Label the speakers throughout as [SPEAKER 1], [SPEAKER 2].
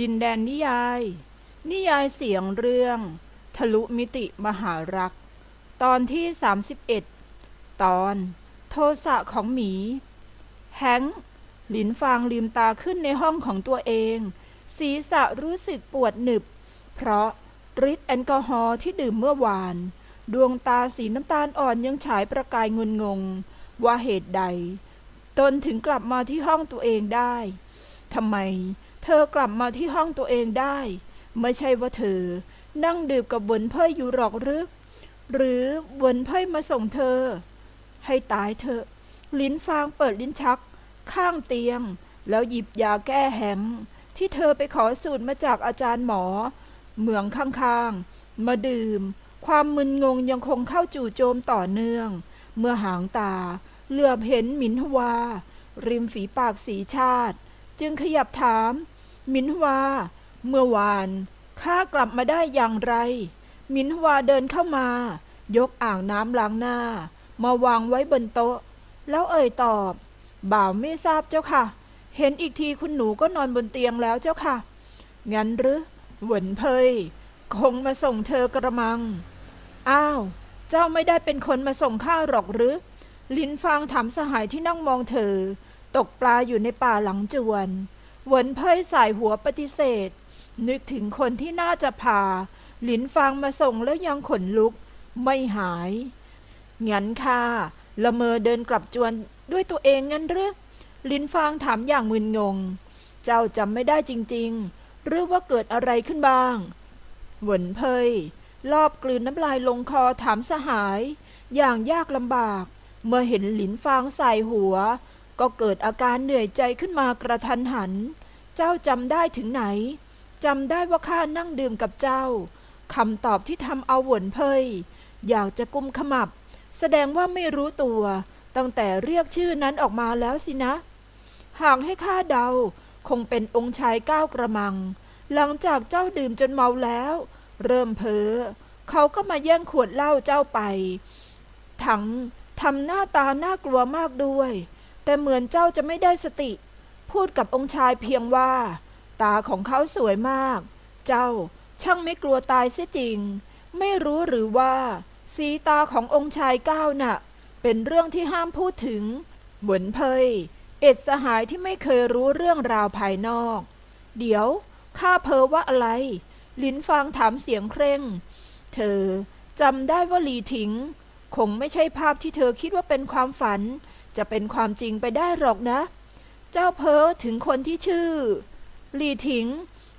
[SPEAKER 1] ดินแดนนิยาย นิยายเสียงเรื่อง ทะลุมิติมหารัก ตอนที่ 31 ตอน โทสะของหมี แฮงค์หลินฟางลืมตาขึ้นในห้องของตัวเอง ศีรษะรู้สึกปวดหนึบ เพราะฤทธิ์แอลกอฮอล์ที่ดื่มเมื่อวาน ดวงตาสีน้ำตาลอ่อนยังฉายประกายงุนงง ว่าเหตุใด ตนถึงกลับมาที่ห้องตัวเองได้ทำไม ธอกลับมาที่ห้องตัวเองได้ ไม่ใช่ว่าเธอ นั่งดื่มกับวนเพ่ยอยู่หรอกหรือ หรือวนเพ่ยมาส่งเธอ ให้ตายเถอะ ลิ้นฟางเปิดลิ้นชัก ข้างเตียง แล้วหยิบยาแก้แหงที่เธอไปขอสูตรมาจากอาจารย์หมอ เหมืองข้างๆ มาดื่ม ความมึนงงยังคงเข้าจู่โจมต่อเนื่อง เมื่อหางตา เหลือบเห็นหมินฮวา ริมฝีปากสีชาติ จึงขยับถาม มินวา เมื่อวานข้ากลับมาได้อย่างไร มินวาเดินเข้ามา ยกอ่างน้ำล้างหน้า มาวางไว้บนโต๊ะ แล้วเอ่ยตอบ บ่าวไม่ทราบเจ้าค่ะ เห็นอีกทีคุณหนูก็นอนบนเตียงแล้วเจ้าค่ะ งั้นหรือเหวินเพยคงมาส่งเธอกระมัง อ้าว เจ้าไม่ได้เป็นคนมาส่งข้าหรอกหรือ ลินฟางถามสหายที่นั่งมองเธอ ตกปลาอยู่ในป่าหลังจวน หวนเพยสายหัวปฏิเสธ นึกถึงคนที่น่าจะพา หลินฟางมาส่งแล้วยังขนลุก ไม่หาย งั้นค่ะละเมอเดินกลับจวนด้วยตัวเองงั้นหรือลินฟางถามอย่างมึนงง เจ้าจำไม่ได้จริง ๆ หรือว่าเกิดอะไรขึ้นบ้างเหวนเพยรอบกลืนน้ำลายลงคอถามสหาย อย่างยากลำบาก เมื่อเห็นหลินฟางใส่หัว ก็เกิดอาการเหนื่อยใจขึ้นมากระทันหัน เจ้าจำได้ถึงไหนจำได้ว่าข้านั่งดื่มกับเจ้าคำตอบที่ทำเอาหวนเพยอยากจะกุมขมับ แสดงว่าไม่รู้ตัว ตั้งแต่เรียกชื่อนั้นออกมาแล้วสินะ หากให้ข้าเดา คงเป็นองค์ชายก้าวกระมัง หลังจากเจ้าดื่มจนเมาแล้ว เริ่มเพ้อเขาก็มาแย่งขวดเหล้าเจ้าไป ทั้งทำหน้าตาน่ากลัวมากด้วย แต่เหมือนเจ้าจะไม่ได้สติ พูดกับองค์ชายเพียงว่า ตาของเขาสวยมาก เจ้าช่างไม่กลัวตายเสียจริง ไม่รู้หรือว่า สีตาขององค์ชายก้าวน่ะ เป็นเรื่องที่ห้ามพูดถึงเหมือนเพยเอ็ดสหายที่ไม่เคยรู้เรื่องราวภายนอก เดี๋ยวข้าเพอว่าอะไร ลิ้นฟางถามเสียงเคร่ง เธอจำได้ว่าลีถิงคงไม่ใช่ภาพที่เธอคิดว่าเป็นความฝัน จะเป็นความจริงไปได้หรอกนะเจ้าเพ้อถึงคนที่ชื่อ หลีถิง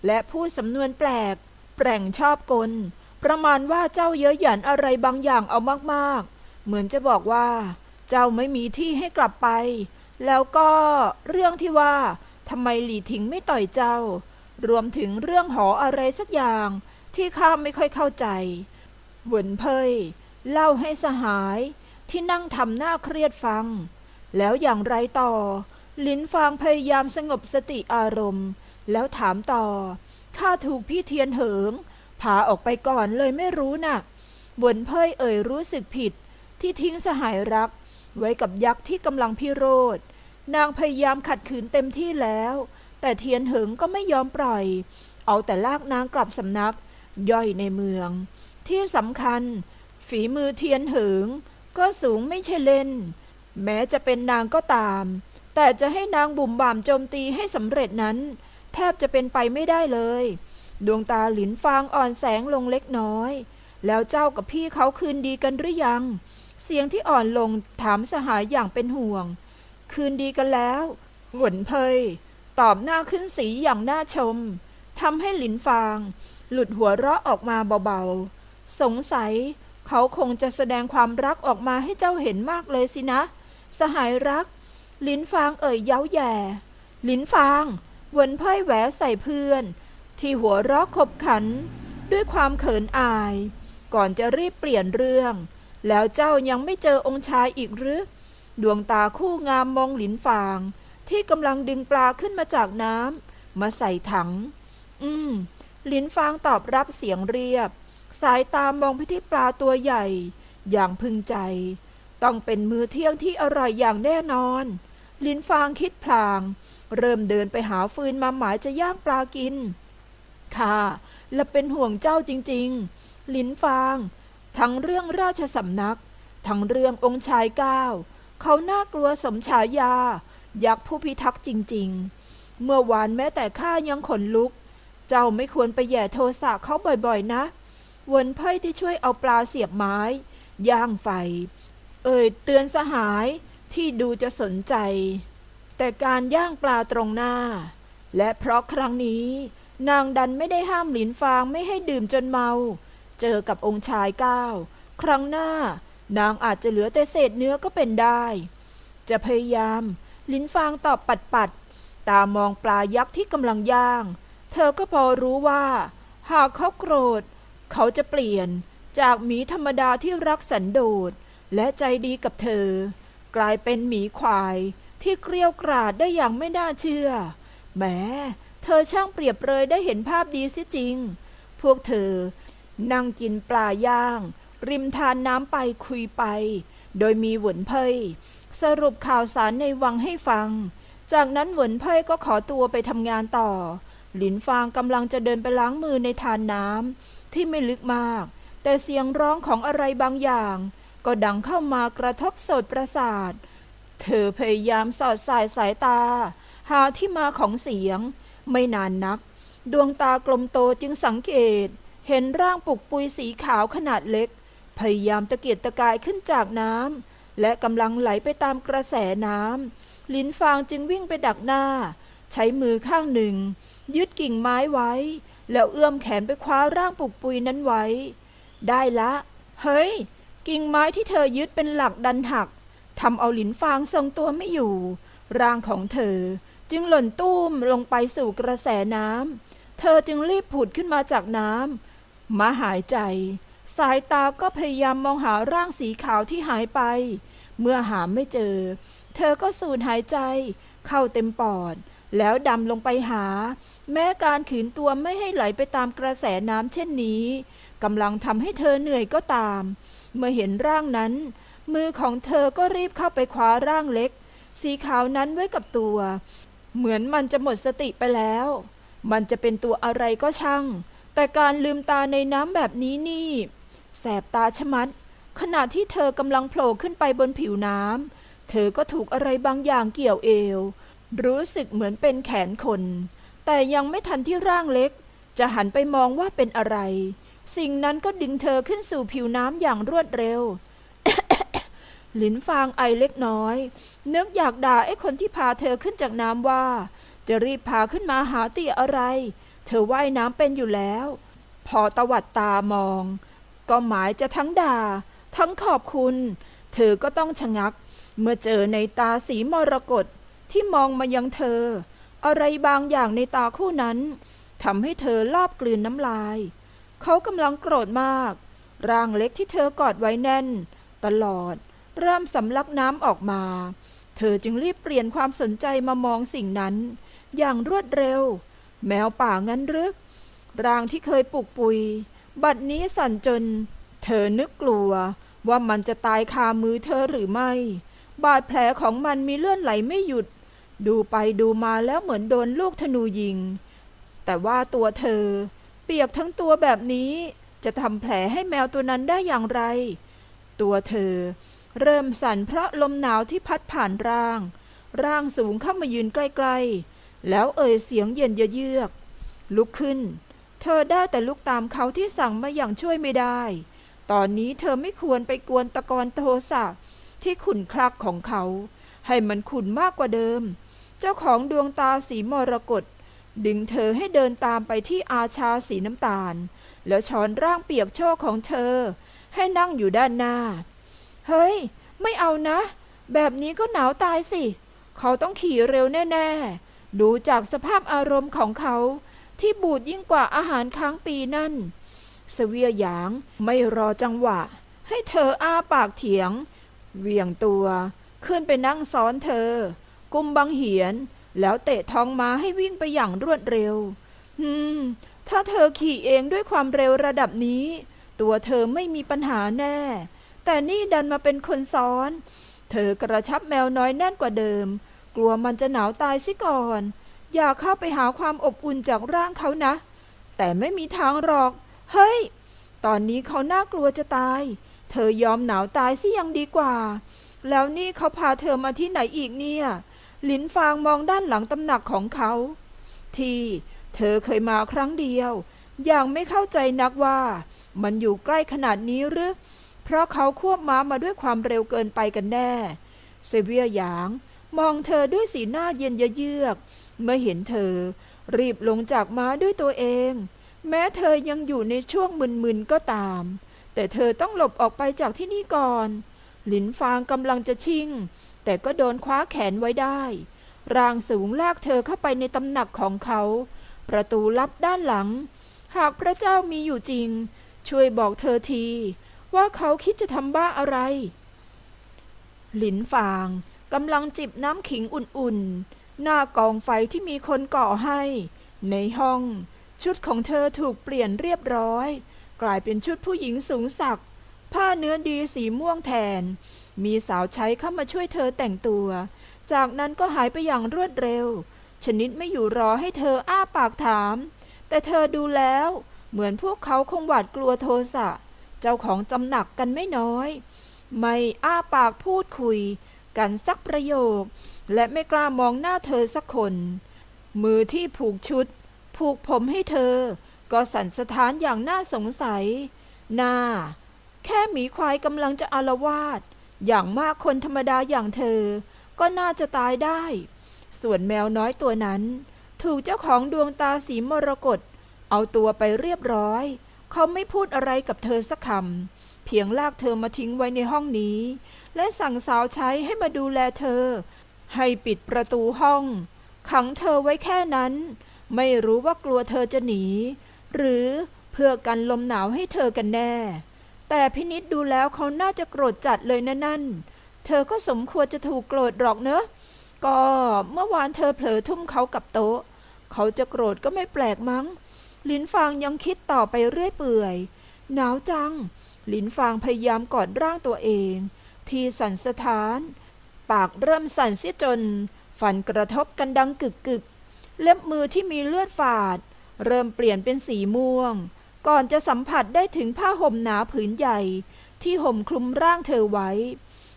[SPEAKER 1] และพูดสำนวนแปลก แปร่งชอบกล ประมาณว่าเจ้าเย้ยหยันอะไรบางอย่างเอามากๆ เหมือนจะบอกว่า เจ้าไม่มีที่ให้กลับไป แล้วก็เรื่องที่ว่าทำไมหลีถิงไม่ต่อยเจ้า รวมถึงเรื่องหออะไรสักอย่าง ที่ข้าไม่ค่อยเข้าใจเหวินเพยเล่าให้สหายที่นั่งทำหน้าเครียดฟัง แล้วอย่างไรต่อ ลินฟางพยายามสงบสติอารมณ์ แล้วถามต่อ ข้าถูกพี่เทียนเหิงพาออกไปก่อนเลยไม่รู้นะ่ะบนเพยเอ่ยรู้สึกผิด ที่ทิ้งสหายรัก ไว้กับยักษ์ที่กำลังพิโรธ นางพยายามขัดขืนเต็มที่แล้ว แต่เทียนเหิงก็ไม่ยอมปล่อย เอาแต่ลากนางกลับสำนัก ย่อยในเมือง ที่สำคัญ ฝีมือเทียนเหิง ก็สูงไม่ใช่เล่น แม้จะเป็นนางก็ตาม แต่จะให้นางบุ่มบ่ามโจมตีให้สำเร็จนั้น แทบจะเป็นไปไม่ได้เลย ดวงตาหลินฟางอ่อนแสงลงเล็กน้อย แล้วเจ้ากับพี่เขาคืนดีกันหรือยัง เสียงที่อ่อนลงถามสหายอย่างเป็นห่วง คืนดีกันแล้วหวนเพยตอบหน้าขึ้นสีอย่างน่าชมทำให้หลินฟาง หลุดหัวเราะออกมาเบาๆ สงสัย เขาคงจะแสดงความรักออกมาให้เจ้าเห็นมากเลยสินะ สหายรัก ลินฟางเอ่ยเย้าแย่ ลินฟางเวนเพ่ยแหวใส่เพื่อน ที่หัวเราะขบขัน ด้วยความเขินอาย ก่อนจะรีบเปลี่ยนเรื่อง แล้วเจ้ายังไม่เจอองค์ชายอีกหรือ ดวงตาคู่งามมองหลินฟาง ที่กำลังดึงปลาขึ้นมาจากน้ำมาใส่ถัง อืม ลินฟางตอบรับเสียงเรียบ สายตามองไปที่ปลาตัวใหญ่ อย่างพึงใจ ต้องเป็นมือเที่ยงที่อร่อยอย่างแน่นอน ลินฟางคิดพลาง เริ่มเดินไปหาฟืนมาหมายจะย่างปลากิน ค่ะและเป็นห่วงเจ้าจริง ๆ ลินฟาง ทั้งเรื่องราชสำนัก ทั้งเรื่ององค์ชายเก้าเขาน่ากลัวสมฉายา ยักษ์ผู้พิทักษ์จริง ๆ เมื่อวานแม้แต่ข้ายังขนลุก เจ้าไม่ควรไปแย่โทสะเขาบ่อยๆ นะวนไพ่ที่ช่วยเอาปลาเสียบไม้ ย่างไฟ เอ่ยเตือนสหาย ที่ดูจะสนใจ แต่การย่างปลาตรงหน้า และเพราะครั้งนี้ นางดันไม่ได้ห้ามหลินฟางไม่ให้ดื่มจนเมา เจอกับองค์ชายก้าวครั้งหน้านางอาจจะเหลือแต่เศษเนื้อก็เป็นได้ จะพยายามลินฟางตอบปัดปัดๆตามองปลายักษ์ที่กำลังย่าง เธอก็พอรู้ว่า หากเขาโกรธ เขาจะเปลี่ยนจากหมีธรรมดาที่รักสันโดษและใจดีกับเธอ กลายเป็นหมีควายที่เกลียวกราดได้อย่างไม่น่าเชื่อแหมเธอช่างเปรียบเลยได้เห็นภาพดีสิจริง พวกเธอ นั่งกินปลาย่าง ริมทานน้ำไปคุยไป โดยมีหวนเพยสรุปข่าวสารในวังให้ฟัง จากนั้นหวนเพยก็ขอตัวไปทำงานต่อ หลินฟางกำลังจะเดินไปล้างมือในทานน้ำที่ไม่ลึกมาก แต่เสียงร้องของอะไรบางอย่าง ก็ดังเข้ามากระทบโสดประสาท เธอพยายามสอดสายสายตา หาที่มาของเสียง ไม่นานนัก ดวงตากลมโตจึงสังเกต เห็นร่างปุกปุยสีขาวขนาดเล็ก พยายามตะเกียกตะกายขึ้นจากน้ำและกำลังไหลไปตามกระแสน้ำลิ้นฟางจึงวิ่งไปดักหน้า ใช้มือข้างหนึ่ง ยึดกิ่งไม้ไว้ แล้วเอื้อมแขนไปคว้าร่างปุกปุยนั้นไว้ ได้ละ เฮ้ย กิ่งไม้ที่เธอยึดเป็นหลักดันหักทำเอาหลินฟางทรงตัวไม่อยู่ ร่างของเธอ จึงหล่นตุ้มลงไปสู่กระแสน้ำเธอจึงรีบผุดขึ้นมาจากน้ำมาหายใจ สายตาก็พยายามมองหาร่างสีขาวที่หายไป เมื่อหาไม่เจอ เธอก็สูดหายใจ เข้าเต็มปอด แล้วดำลงไปหา แม้การขืนตัวไม่ให้ไหลไปตามกระแสน้ำเช่นนี้กำลังทำให้เธอเหนื่อยก็ตาม เมื่อเห็นร่างนั้น มือของเธอก็รีบเข้าไปคว้าร่างเล็ก สีขาวนั้นไว้กับตัว เหมือนมันจะหมดสติไปแล้ว มันจะเป็นตัวอะไรก็ช่าง แต่การลืมตาในน้ำแบบนี้นี่ แสบตาชะมัด ขณะที่เธอกำลังโผล่ขึ้นไปบนผิวน้ำเธอก็ถูกอะไรบางอย่างเกี่ยวเอว รู้สึกเหมือนเป็นแขนคน แต่ยังไม่ทันที่ร่างเล็ก จะหันไปมองว่าเป็นอะไร สิ่งนั้นก็ดึงเธอขึ้นสู่ผิวน้ำอย่างรวดเร็ว หลินฟางไอเล็กน้อย นึกอยากด่าไอ้คนที่พาเธอขึ้นจากน้ำว่า จะรีบพาขึ้นมาหาเตียอะไร เธอว่ายน้ำเป็นอยู่แล้ว พอตวัดตามอง ก็หมายจะทั้งด่า ทั้งขอบคุณ เธอก็ต้องชะงัก เมื่อเจอในตาสีมรกตที่มองมายังเธอ อะไรบางอย่างในตาคู่นั้นทำให้เธอลอบกลืนน้ำลาย เขากำลังโกรธมาก ร่างเล็กที่เธอกอดไว้แน่น ตลอด เริ่มสำลักน้ำออกมา เธอจึงรีบเปลี่ยนความสนใจมามองสิ่งนั้น อย่างรวดเร็ว แมวป่างั้นหรือร่างที่เคยปลุกปุย บัดนี้สั่นจน เธอนึกกลัวว่ามันจะตายคามือเธอหรือไม่ บาดแผลของมันมีเลือดไหลไม่หยุด ดูไปดูมาแล้วเหมือนโดนลูกธนูยิง แต่ว่าตัวเธอ ปียกทั้งตัวแบบนี้จะทำแผลให้แมวตัวนั้นได้อย่างไร ตัวเธอ เริ่มสั่นเพราะลมหนาวที่พัดผ่านร่าง ร่างสูงเข้ามายืนใกล้ๆ แล้วเอ่ยเสียงเย็นเยือกลุกขึ้น เธอได้แต่ลุกตามเขาที่สั่งมาอย่างช่วยไม่ได้ ตอนนี้เธอไม่ควรไปกวนตะกอนโทสะที่ขุนคลักของเขา ให้มันขุนมากกว่าเดิม เจ้าของดวงตาสีมรกต ดึงเธอให้เดินตามไปที่อาชาสีน้ำตาล แล้วช้อนร่างเปียกโชกของเธอ ให้นั่งอยู่ด้านหน้า เฮ้ย ไม่เอานะ แบบนี้ก็หนาวตายสิ เขาต้องขี่เร็วแน่ ๆ ดูจากสภาพอารมณ์ของเขา ที่บูดยิ่งกว่าอาหารค้างปีนั่น เสวียหยางไม่รอจังหวะ ให้เธออ้าปากเถียง เวียงตัว ขึ้นไปนั่งซ้อนเธอ กุมบังเหียน แล้วเตะท้องม้าให้วิ่งไปอย่างรวดเร็ว อืม ถ้าเธอขี่เองด้วยความเร็วระดับนี้ ตัวเธอไม่มีปัญหาแน่ แต่นี่ดันมาเป็นคนซ้อน เธอกระชับแมวน้อยแน่นกว่าเดิม กลัวมันจะหนาวตายสิก่อน อยากเข้าไปหาความอบอุ่นจากร่างเขานะ แต่ไม่มีทางหรอก เฮ้ย ตอนนี้เขาน่ากลัวจะตาย เธอยอมหนาวตายสิยังดีกว่า แล้วนี่เขาพาเธอมาที่ไหนอีกเนี่ย หลินฟางมองด้านหลังตำหนักของเขา ที่เธอเคยมาครั้งเดียว อย่างไม่เข้าใจนักว่า มันอยู่ใกล้ขนาดนี้หรือ เพราะเขาควบม้ามาด้วยความเร็วเกินไปกันแน่เซเวียหยาง มองเธอด้วยสีหน้าเย็นเยือกเมื่อเห็นเธอ รีบลงจากม้าด้วยตัวเอง แม้เธอยังอยู่ในช่วงมึนๆก็ตาม แต่เธอต้องหลบออกไปจากที่นี่ก่อน หลินฟางกำลังจะชิ่ง แต่ก็โดนคว้าแขนไว้ได้ ร่างสูงลากเธอเข้าไปในตำหนักของเขา ประตูลับด้านหลัง หากพระเจ้ามีอยู่จริง ช่วยบอกเธอที ว่าเขาคิดจะทำบ้าอะไร หลินฟางกำลังจิบน้ำขิงอุ่นๆ หน้ากองไฟที่มีคนก่อให้ ในห้อง ชุดของเธอถูกเปลี่ยนเรียบร้อย กลายเป็นชุดผู้หญิงสูงสัก ผ้าเนื้อดีสีม่วงแทน มีสาวใช้เข้ามาช่วยเธอแต่งตัว จากนั้นก็หายไปอย่างรวดเร็ว ชนิดไม่อยู่รอให้เธออ้าปากถาม แต่เธอดูแล้ว เหมือนพวกเขาคงหวาดกลัวโทสะ เจ้าของตำหนักกันไม่น้อย ไม่อ้าปากพูดคุย กันสักประโยค และไม่กล้ามองหน้าเธอสักคน มือที่ผูกชุด ผูกผมให้เธอ ก็สั่นสะท้านอย่างน่าสงสัยหน้าแค่หมีควายกำลังจะอารวาส อย่างมากคนธรรมดาอย่างเธอ ก็น่าจะตายได้ ส่วนแมวน้อยตัวนั้น ถูกเจ้าของดวงตาสีมรกตเอาตัวไปเรียบร้อย เขาไม่พูดอะไรกับเธอสักคำเพียงลากเธอมาทิ้งไว้ในห้องนี้ และสั่งสาวใช้ให้มาดูแลเธอ ให้ปิดประตูห้อง ขังเธอไว้แค่นั้น ไม่รู้ว่ากลัวเธอจะหนี หรือเพื่อกันลมหนาวให้เธอกันแน่ แต่พินิษดูแล้วเขาน่าจะโกรธจัดเลยนะนั่น เธอก็สมควรจะถูกโกรธหรอกเนอะ ก็เมื่อวานเธอเผลอทุ่มเขากับโต๊ะ เขาจะโกรธก็ไม่แปลกมั้ง ลินฟางยังคิดต่อไปเรื่อยเปื่อย หนาวจัง ลินฟางพยายามกอดร่างตัวเอง ทีสั่นสะท้าน ปากเริ่มสั่นเสียจน ฟันกระทบกันดังกึกกึกเล็บมือที่มีเลือดฝาด เริ่มเปลี่ยนเป็นสีม่วง ก่อนจะสัมผัสได้ถึงผ้าห่มหนาผืนใหญ่ ที่ห่มคลุมร่างเธอไว้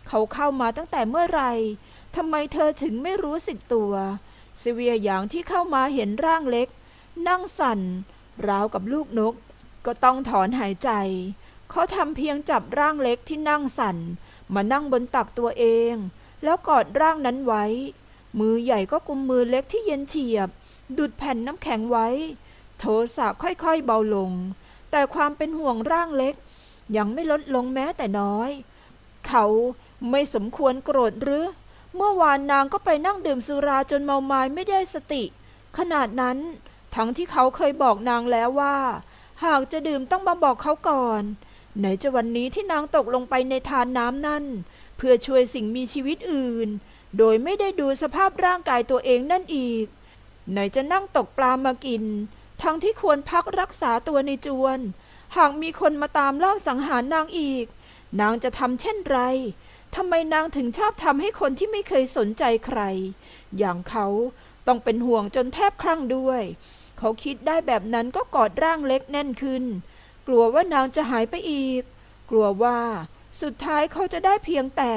[SPEAKER 1] เขาเข้ามาตั้งแต่เมื่อไหร่ทำไมเธอถึงไม่รู้สึกตัวเซเวียอย่างที่เข้ามาเห็นร่างเล็ก นั่งสั่น ราวกับลูกนก ก็ต้องถอนหายใจ เขาทำเพียงจับร่างเล็กที่นั่งสั่น มานั่งบนตักตัวเอง แล้วกอดร่างนั้นไว้ มือใหญ่ก็กุมมือเล็กที่เย็นเฉียบ ดุดแผ่นน้ำแข็งไว้ โทสะค่อยๆเบาลง แต่ความเป็นห่วงร่างเล็ก ยังไม่ลดลงแม้แต่น้อย เขาไม่สมควรโกรธหรือ เมื่อวานนางก็ไปนั่งดื่มสุราจนเมาไม้ไม่ได้สติ ขนาดนั้น ทั้งที่เขาเคยบอกนางแล้วว่า หากจะดื่มต้องมาบอกเขาก่อน ไหนจะวันนี้ที่นางตกลงไปในทานน้ำนั่น เพื่อช่วยสิ่งมีชีวิตอื่น โดยไม่ได้ดูสภาพร่างกายตัวเองนั่นอีก ไหนจะนั่งตกปลามากิน ทั้งที่ควรพักรักษาตัวในจวน หากมีคนมาตามเล่าสังหารนางอีก นางจะทำเช่นไรทำไมนางถึงชอบทำให้คนที่ไม่เคยสนใจใคร อย่างเขาต้องเป็นห่วงจนแทบคลั่งด้วย เขาคิดได้แบบนั้นก็กอดร่างเล็กแน่นขึ้น กลัวว่านางจะหายไปอีก กลัวว่าสุดท้ายเขาจะได้เพียงแต่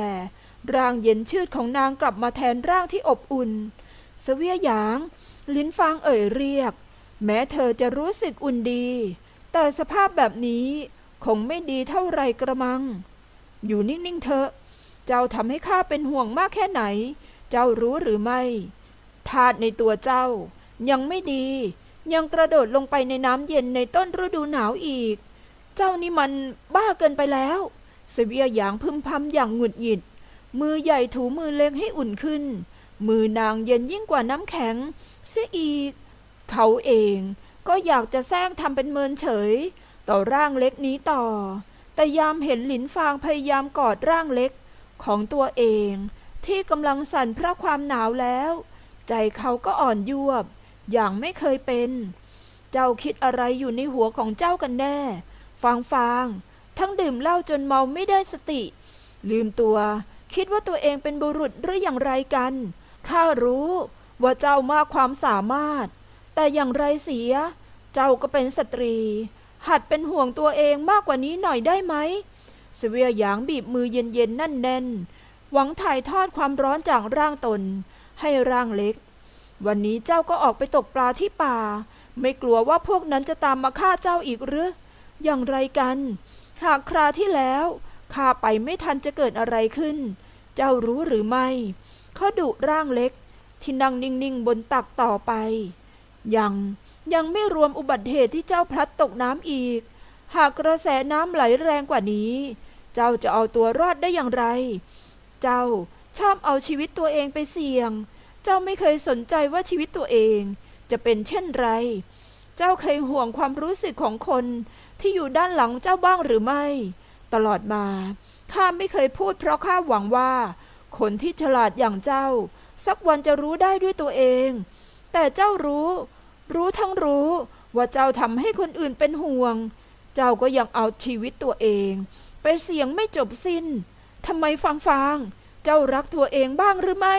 [SPEAKER 1] ร่างเย็นชืดของนางกลับมาแทนร่างที่อบอุ่น เสวียหยาง ลิ้นฟางเอ่ยเรียก แม้เธอจะรู้สึกอุ่นดี แต่สภาพแบบนี้คงไม่ดีเท่าไรกระมัง อยู่นิ่งๆเถอะ เจ้าทำให้ข้าเป็นห่วงมากแค่ไหน เจ้ารู้หรือไม่ธาตุในตัวเจ้า ยังไม่ดี ยังกระโดดลงไปในน้ำเย็นในต้นฤดูหนาวอีก เจ้านี่มันบ้าเกินไปแล้วเสวียหยางพึมพำอย่างหงุดหงิด มือใหญ่ถูมือเล็กให้อุ่นขึ้น มือนางเย็นยิ่งกว่าน้ำแข็ง เสียอีก เขาเองก็อยากจะแซงทำเป็นเมินเฉย ต่อร่างเล็กนี้ต่อ แต่ยามเห็นหลินฟางพยายามกอดร่างเล็กของตัวเอง ที่กำลังสั่นเพราะความหนาวแล้ว ใจเขาก็อ่อนยวบ อย่างไม่เคยเป็น เจ้าคิดอะไรอยู่ในหัวของเจ้ากันแน่ ฟางฟางทั้งดื่มเหล้าจนเมาไม่ได้สติ ลืมตัว คิดว่าตัวเองเป็นบุรุษหรืออย่างไรกัน ข้ารู้ว่าเจ้ามากความสามารถ แต่อย่างไรเสีย เจ้าก็เป็นสตรี หัดเป็นห่วงตัวเองมากกว่านี้หน่อยได้ไหมสเสวียหยางบีบมือเย็นๆนั่นแน่น หวังถ่ายทอดความร้อนจากร่างตน ให้ร่างเล็ก วันนี้เจ้าก็ออกไปตกปลาที่ป่า ไม่กลัวว่าพวกนั้นจะตามมาฆ่าเจ้าอีกหรือ อย่างไรกัน หากคราที่แล้วข้าไปไม่ทันจะเกิดอะไรขึ้น เจ้ารู้หรือไม่เขาดุร่างเล็ก ที่นั่งนิ่งๆบนตักต่อไป ยังยังไม่รวมอุบัติเหตุที่เจ้าพลัดตกน้ำอีก หากกระแสน้ำไหลแรงกว่านี้ เจ้าจะเอาตัวรอดได้อย่างไร เจ้าชอบเอาชีวิตตัวเองไปเสี่ยง เจ้าไม่เคยสนใจว่าชีวิตตัวเอง จะเป็นเช่นไร เจ้าเคยห่วงความรู้สึกของคนที่อยู่ด้านหลังเจ้าบ้างหรือไม่ ตลอดมาข้าไม่เคยพูดเพราะข้าหวังว่า คนที่ฉลาดอย่างเจ้า สักวันจะรู้ได้ด้วยตัวเอง แต่เจ้ารู้ รู้ทั้งรู้ว่าเจ้าทำให้คนอื่นเป็นห่วง เจ้าก็ยังเอาชีวิตตัวเอง ไปเสียงไม่จบสิ้นทำไมฟังฟังเจ้ารักตัวเองบ้างหรือไม่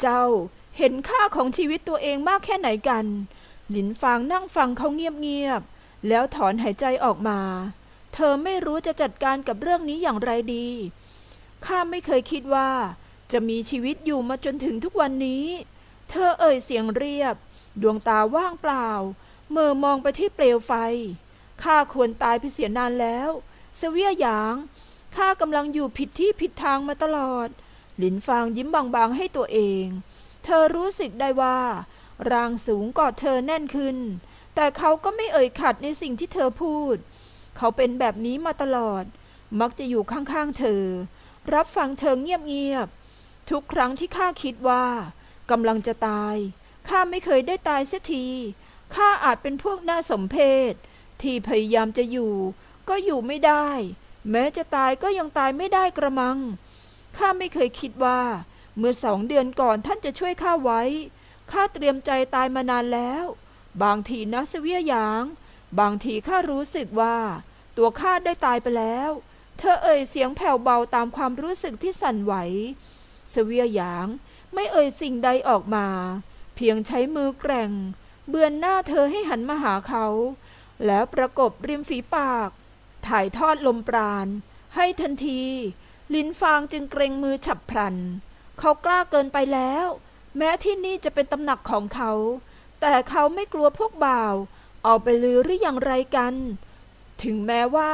[SPEAKER 1] เจ้าเห็นค่าของชีวิตตัวเองมากแค่ไหนกัน หลินฟางนั่งฟังเขาเงียบๆแล้วถอนหายใจออกมา เธอไม่รู้จะจัดการกับเรื่องนี้อย่างไรดีข้าไม่เคยคิดว่า จะมีชีวิตอยู่มาจนถึงทุกวันนี้ เธอเอ่ยเสียงเรียบ ดวงตาว่างเปล่าเมื่อมองไปที่เปลวไฟ ข้าควรตายไปเสียนานแล้ว เสวียหยาง ข้ากำลังอยู่ผิดที่ผิดทางมาตลอด หลินฟางยิ้มบางๆให้ตัวเอง เธอรู้สึกได้ว่ารางสูงกอดเธอแน่นขึ้น แต่เขาก็ไม่เอ่ยขัดในสิ่งที่เธอพูด เขาเป็นแบบนี้มาตลอด มักจะอยู่ข้างๆเธอ รับฟังเธอเงียบๆ ทุกครั้งที่ข้าคิดว่า กำลังจะตาย ข้าไม่เคยได้ตายเสียที ข้าอาจเป็นพวกน่าสมเพชที่พยายามจะอยู่ ก็อยู่ไม่ได้ แม้จะตายก็ยังตายไม่ได้กระมัง ข้าไม่เคยคิดว่า เมื่อสองเดือนก่อนท่านจะช่วยข้าไว้ ข้าเตรียมใจตายมานานแล้ว บางทีนะเสวียหยาง บางทีข้ารู้สึกว่า ตัวข้าได้ตายไปแล้ว เธอเอ่ยเสียงแผ่วเบาตามความรู้สึกที่สั่นไหว เสวียหยาง ไม่เอ่ยสิ่งใดออกมา เพียงใช้มือแกร่ง เบือนหน้าเธอให้หันมาหาเขา แล้วประกบริมฝีปาก ถ่ายทอดลมปราณ ให้ทันที ลิ้นฟางจึงเกรงมือฉับพลัน เขากล้าเกินไปแล้ว แม้ที่นี่จะเป็นตำหนักของเขา แต่เขาไม่กลัวพวกบ่าว เอาไปลือหรืออย่างไรกัน ถึงแม้ว่า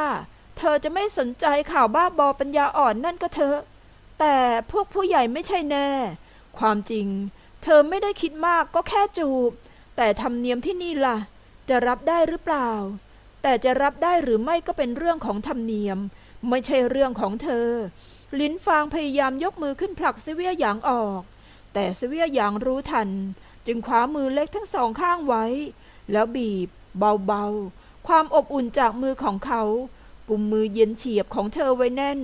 [SPEAKER 1] เธอจะไม่สนใจข่าวบ้าบอปัญญาอ่อนนั่นก็เถอะแต่พวกผู้ใหญ่ไม่ใช่แน่ ความจริง เธอไม่ได้คิดมากก็แค่จูบ แต่ธรรมเนียมที่นี่ล่ะ จะรับได้หรือเปล่า แต่จะรับได้หรือไม่ก็เป็นเรื่องของธรรมเนียม ไม่ใช่เรื่องของเธอ ลิ้นฟางพยายามยกมือขึ้นผลักเสวียหยางออก แต่เสวียหยางรู้ทัน จึงคว้ามือเล็กทั้งสองข้างไว้ แล้วบีบ เบาๆ ความอบอุ่นจากมือของเขากุมมือเย็นเฉียบของเธอไว้แน่น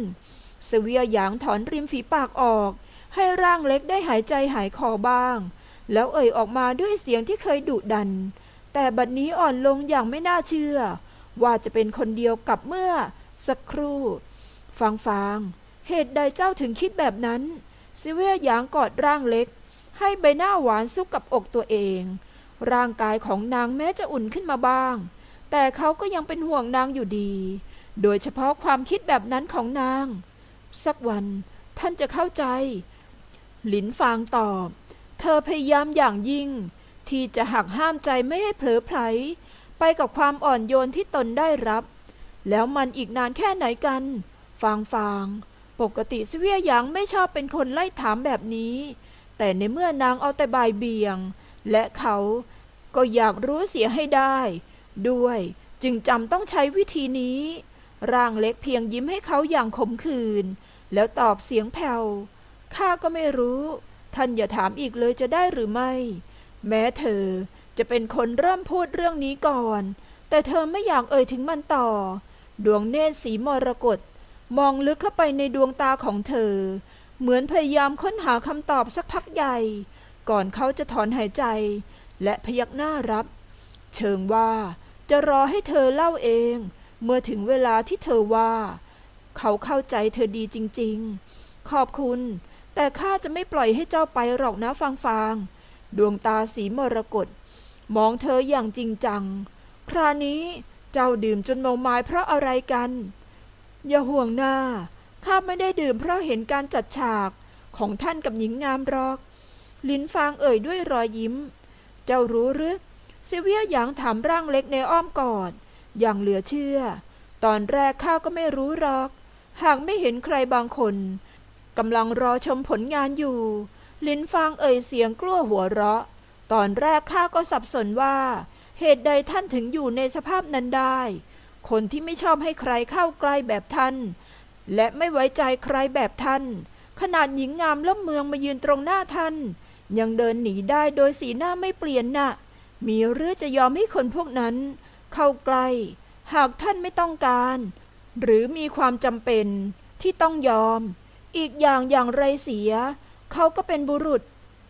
[SPEAKER 1] เสวียหยางถอนริมฝีปากออก ให้ร่างเล็กได้หายใจหายคอบ้าง แล้วเอ่ยออกมาด้วยเสียงที่เคยดุดัน แต่บัดนี้อ่อนลงอย่างไม่น่าเชื่อ ว่าจะเป็นคนเดียวกับเมื่อ สักครู่ ฟังฟังเหตุใดเจ้าถึงคิดแบบนั้นเสเวียหยางกอดร่างเล็ก ให้ใบหน้าหวานซุกกับอกตัวเอง ร่างกายของนางแม้จะอุ่นขึ้นมาบ้าง แต่เขาก็ยังเป็นห่วงนางอยู่ดี โดยเฉพาะความคิดแบบนั้นของนาง สักวันท่านจะเข้าใจ หลินฟางตอบ เธอพยายามอย่างยิ่ง ที่จะหักห้ามใจไม่ให้เผลอไผล ไปกับความอ่อนโยนที่ตนได้รับ แล้วมันอีกนานแค่ไหนกัน ฟางฟางปกติเสวียหยางไม่ชอบเป็นคนไล่ถามแบบนี้ แต่ในเมื่อนางเอาแต่บายเบียง และเขาก็อยากรู้เสียให้ได้ ด้วยจึงจำต้องใช้วิธีนี้ ร่างเล็กเพียงยิ้มให้เขาอย่างขมขื่นแล้วตอบเสียงแผ่ว ข้าก็ไม่รู้ ท่านอย่าถามอีกเลยจะได้หรือไม่ แม้เธอจะเป็นคนเริ่มพูดเรื่องนี้ก่อน แต่เธอไม่อยากเอ่ยถึงมันต่อ ดวงเนตรสีมรกตมองลึกเข้าไปในดวงตาของเธอ เหมือนพยายามค้นหาคำตอบสักพักใหญ่ ก่อนเขาจะถอนหายใจ และพยักหน้ารับ เชิงว่าจะรอให้เธอเล่าเอง เมื่อถึงเวลาที่เธอว่า เขาเข้าใจเธอดีจริง ๆ ขอบคุณ แต่ข้าจะไม่ปล่อยให้เจ้าไปหรอกนะฟางฟางดวงตาสีมรกตมองเธออย่างจริงจัง คราวนี้เจ้าดื่มจนเมาไม้เพราะอะไรกัน อย่าห่วงหน้าข้าไม่ได้ดื่มเพราะเห็นการจัดฉากของท่านกับหญิงงามหรอก ลิ้นฟางเอ่ยด้วยรอยยิ้ม เจ้ารู้หรือซิเวียหยางถามร่างเล็กในอ้อมกอด อย่างเหลือเชื่อ ตอนแรกข้าก็ไม่รู้หรอก หากไม่เห็นใครบางคน กำลังรอชมผลงานอยู่ ลินฟางเอ่ยเสียงกลัวหัวเราะ ตอนแรกข้าก็สับสนว่า เหตุใดท่านถึงอยู่ในสภาพนั้นได้ คนที่ไม่ชอบให้ใครเข้าใกล้แบบท่าน และไม่ไว้ใจใครแบบท่าน ขนาดหญิงงามล่มเมืองมายืนตรงหน้าท่าน ยังเดินหนีได้โดยสีหน้าไม่เปลี่ยนน่ะ มีหรือจะยอมให้คนพวกนั้น เข้าใกล้ หากท่านไม่ต้องการ หรือมีความจำเป็นที่ต้องยอม อีกอย่างอย่างไรเสีย เขาก็เป็นบุรุษ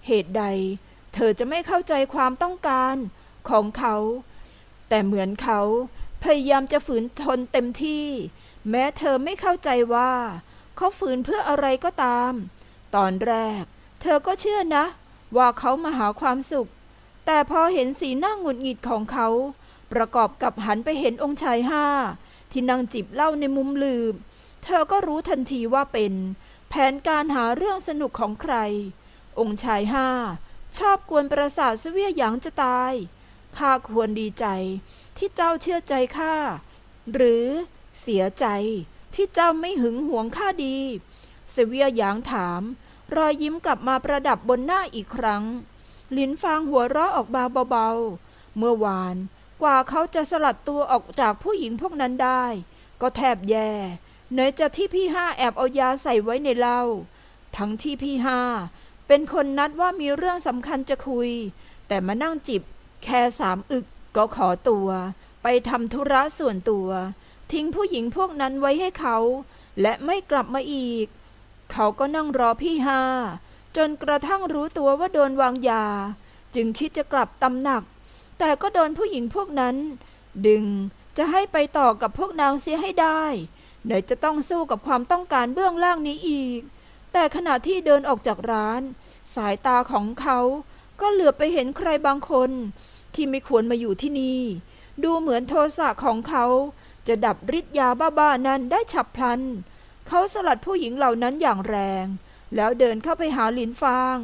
[SPEAKER 1] เหตุใด เธอจะไม่เข้าใจความต้องการของเขา แต่เหมือนเขาพยายามจะฝืนทนเต็มที่ แม้เธอไม่เข้าใจว่า เขาฝืนเพื่ออะไรก็ตาม ตอนแรก เธอก็เชื่อนะ ว่าเขามาหาความสุข แต่พอเห็นสีหน้าหงุดหงิดของเขา ประกอบกับหันไปเห็นองค์ชายห้า ที่นั่งจิบเหล้าในมุมลืม เธอก็รู้ทันทีว่าเป็น แผนการหาเรื่องสนุกของใคร องค์ชายห้า ชอบกวนประสาทเสวียหยางจะตาย ข้าควรดีใจที่เจ้าเชื่อใจข้า หรือเสียใจที่เจ้าไม่หึงหวงข้าดี เสวียหยางถาม รอยยิ้มกลับมาประดับบนหน้าอีกครั้ง ลิ้นฟางหัวเราะออกมาเบาๆ เมื่อวานกว่าเขาจะสลัดตัวออกจากผู้หญิงพวกนั้นได้ ก็แทบแย่ ไหนจะที่พี่ห้าแอบเอายาใส่ไว้ในเหล้าทั้งที่พี่ห้าเป็นคนนัดว่ามีเรื่องสำคัญจะคุย แต่มานั่งจิบ แค่สามอึกก็ขอตัว ไปทำธุระส่วนตัว ทิ้งผู้หญิงพวกนั้นไว้ให้เขา และไม่กลับมาอีก เขาก็นั่งรอพี่ห้า จนกระทั่งรู้ตัวว่าโดนวางยา จึงคิดจะกลับตำหนัก แต่ก็โดนผู้หญิงพวกนั้น ดึงจะให้ไปต่อกับพวกนางเสียให้ได้ ไหนจะต้องสู้กับความต้องการเบื้องล่างนี้อีก แต่ขณะที่เดินออกจากร้าน สายตาของเขาก็เหลือบไปเห็นใครบางคน ที่ไม่ควรมาอยู่ที่นี่ ดูเหมือนโทสะของเขาจะดับฤทธิ์ยาบ้าๆนั้นได้ฉับพลัน เขาสลัดผู้หญิงเหล่านั้นอย่างแรง แล้วเดินเข้าไปหาหลินฟาง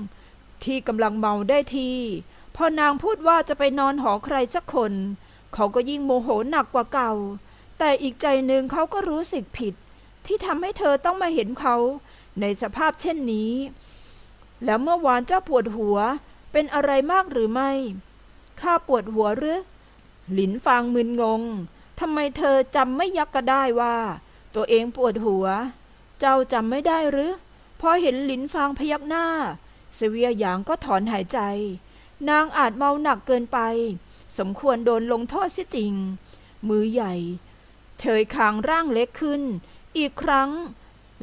[SPEAKER 1] ที่กำลังเมาได้ทีพอนางพูดว่าจะไปนอนหอใครสักคน เขาก็ยิ่งโมโหหนักกว่าเก่า แต่อีกใจหนึ่งเขาก็รู้สึกผิด ที่ทำให้เธอต้องมาเห็นเขาในสภาพเช่นนี้ แล้วเมื่อวานเจ้าปวดหัวเป็นอะไรมากหรือไม่ ข้าปวดหัวหรือ หลินฟางมึนงง ทำไมเธอจำไม่ยักก็ได้ว่า ตัวเองปวดหัว เจ้าจำไม่ได้หรือ พอเห็นหลินฟางพยักหน้า เสเวียหยางก็ถอนหายใจ นางอาจเมาหนักเกินไป สมควรโดนลงโทษเสียจริง มือใหญ่ เฉยคางร่างเล็กขึ้น อีกครั้ง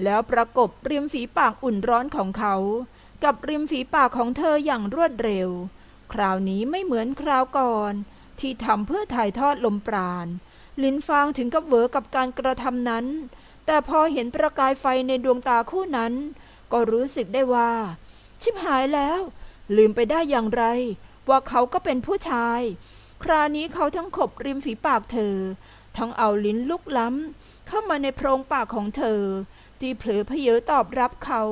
[SPEAKER 1] แล้วประกบริมฝีปากอุ่นร้อนของเขา กับริมฝีปากของเธออย่างรวดเร็ว คราวนี้ไม่เหมือนคราวก่อน ที่ทำเพื่อถ่ายทอดลมปราณ ลินฟางถึงกับเวอกับการกระทำนั้น แต่พอเห็นประกายไฟในดวงตาคู่นั้น ก็รู้สึกได้ว่า ชิบหายแล้ว ลืมไปได้อย่างไร ว่าเขาก็เป็นผู้ชาย คราวนี้เขาทั้งขบริมฝีปากเธอ ทั้งเอาลิ้นลุกล้ำเข้ามาในโพรงปากของเธอ ที่เผลอเพเยอตอบรับเขา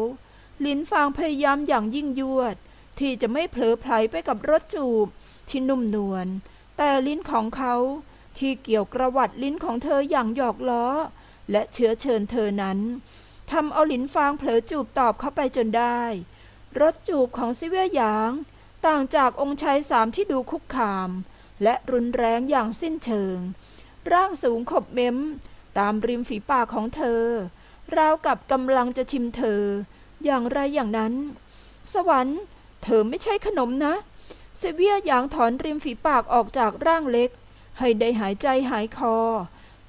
[SPEAKER 1] ลิ้นฟางพยายามอย่างยิ่งยวด ที่จะไม่เผลอไผลไปกับรสจูบ ที่นุ่มนวลแต่ลิ้นของเขาที่เกี่ยวกระวัดลิ้นของเธออย่างหยอกล้อ และเชื้อเชิญเธอนั้นทำเอาลิ้นฟางเผลอจูบตอบเข้าไปจนได้ รสจูบของซิเวียหยาง ต่างจากองค์ชายสามที่ดูคุกคาม และรุนแรงอย่างสิ้นเชิง ร่างสูงขบเม้ม ตามริมฝีปากของเธอ ราวกับกำลังจะชิมเธอ อย่างไรอย่างนั้น สวรรค์ เธอไม่ใช่ขนมนะ เซเวียหยางถอนริมฝีปากออกจากร่างเล็ก ให้ได้หายใจหายคอ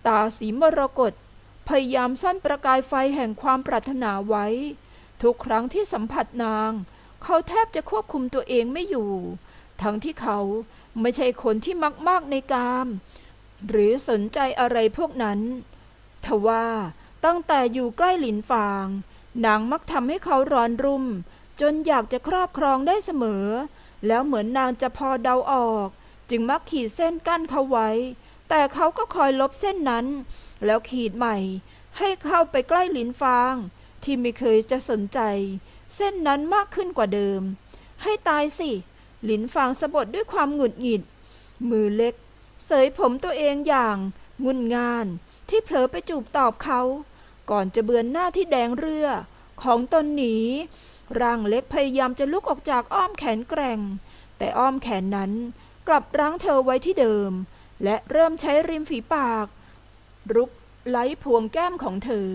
[SPEAKER 1] ตาสีมรกตพยายามซ่อนประกายไฟแห่งความปรารถนาไว้ ทุกครั้งที่สัมผัสนาง เขาแทบจะควบคุมตัวเองไม่อยู่ ทั้งที่เขาไม่ใช่คนที่มักมากในกาม หรือสนใจอะไรพวกนั้น ทว่าตั้งแต่อยู่ใกล้หลินฟางนางมักทำให้เขาร้อนรุ่ม จนอยากจะครอบครองได้เสมอ แล้วเหมือนนางจะพอเดาออก จึงมักขีดเส้นกั้นเขาไว้ แต่เขาก็คอยลบเส้นนั้น แล้วขีดใหม่ ให้เข้าไปใกล้หลินฟาง ที่ไม่เคยจะสนใจ เส้นนั้นมากขึ้นกว่าเดิม ให้ตายสิ หลินฟางสะบดด้วยความหงุดหงิด มือเล็ก เสยผมตัวเองอย่างงุนงานที่เผลอไปจูบตอบเขา ก่อนจะเบือนหน้าที่แดงเรือ ของตนหนี ร่างเล็กพยายามจะลุกออกจากอ้อมแขนแกร่ง แต่อ้อมแขนนั้นกลับรั้งเธอไว้ที่เดิม และเริ่มใช้ริมฝีปาก รุกไล้พวงแก้มของเธอ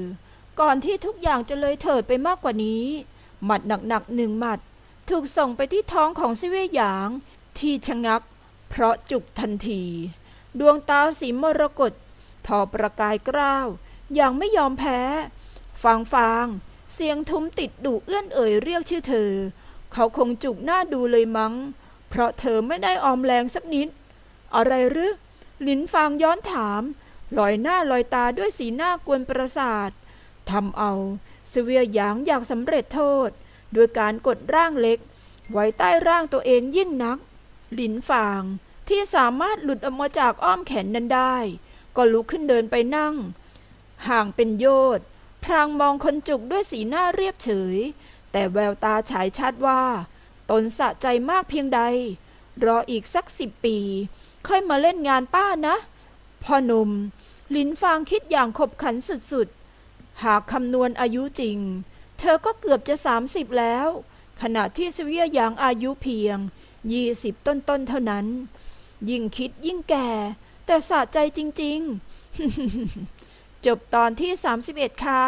[SPEAKER 1] ก่อนที่ทุกอย่างจะเลยเถิดไปมากกว่านี้ หมัดหนักๆหนึ่งหมัด ถูกส่งไปที่ท้องของซิเวยหยาง ที่ชะงัก เพราะจุกทันที ดวงตาสีมรกตทอประกายกล้าวอย่างไม่ยอมแพ้ ฟางฟาง เสียงทุ้มติดดุเอื้อนเอ่ยเรียกชื่อเธอ เขาคงจุกหน้าดูเลยมัง้ง เพราะเธอไม่ได้ออมแรงสักนิด อะไรหรือลินฟางย้อนถามลอยหน้าลอยตาด้วยสีหน้ากวนประสาททำเอาเสเวียหยางอยากสำเร็จโทษโดยการกดร่างเล็ก ไว้ใต้ร่างตัวเองยิ่งนัก หลินฟาง ที่สามารถหลุดออกมาจากอ้อมแขนนั้นได้ ก็ลุกขึ้นเดินไปนั่ง ห่างเป็นโยชน์พรางมองคนจุกด้วยสีหน้าเรียบเฉย แต่แววตาฉายชัดว่า ตนสะใจมากเพียงใด รออีกสักสิบปี ค่อยมาเล่นงานป้านะพ่อหนุ่มลินฟางคิดอย่างขบขันสุดๆ หากคำนวณอายุจริง เธอก็เกือบจะ 30 แล้ว ขณะที่สเวียยางอายุเพียง 20 ต้นๆ เท่านั้น ยิ่งคิดยิ่งแก่ แต่สะใจจริง ๆ จบตอนที่ 31 ค่ะ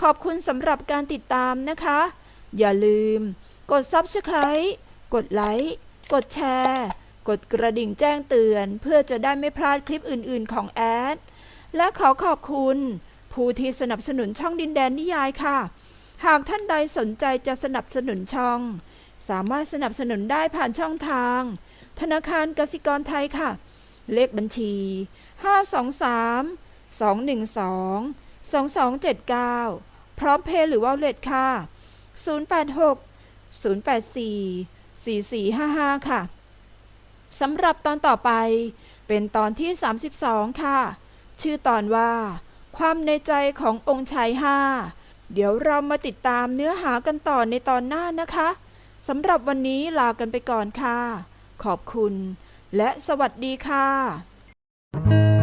[SPEAKER 1] ขอบคุณสำหรับการติดตามนะคะ อย่าลืม กด Subscribe กดไลค์กดแชร์ กดกระดิ่งแจ้งเตือน เพื่อจะได้ไม่พลาดคลิปอื่น ๆ ของแอด และขอขอบคุณ ผู้ที่สนับสนุนช่องดินแดนนิยายค่ะ หากท่านใดสนใจจะสนับสนุนช่อง สามารถสนับสนุนได้ผ่านช่องทาง ธนาคารกสิกรไทยค่ะ เลขบัญชี 523 212 2279 พร้อมเพย์หรือว่าเลทค่ะ 086 084 4455 ค่ะสำหรับตอนต่อไปเป็นตอนที่ 32 ค่ะ ชื่อตอนว่า ความในใจขององค์ชายห้าเดี๋ยวเรามาติดตามเนื้อหากันต่อในตอนหน้านะคะสำหรับวันนี้ลากันไปก่อนค่ะ ขอบคุณและสวัสดีค่ะ